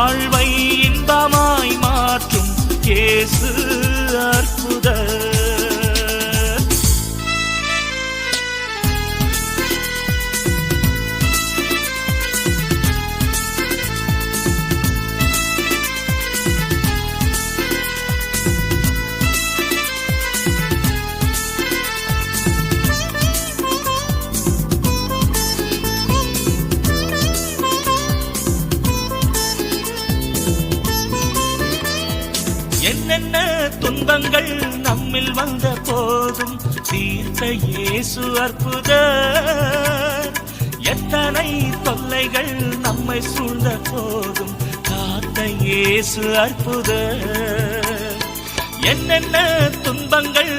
வாழ்வை இன்பமாய் மாற்றும் இயேசு. என்னென்ன துன்பங்கள் நம்மில் வந்த போதும்? தீர்த்த இயேசு அற்புத எத்தனை தொல்லைகள் நம்மை சூழ்ந்த போதும்? காத்த இயேசு அற்புத என்னென்ன துன்பங்கள்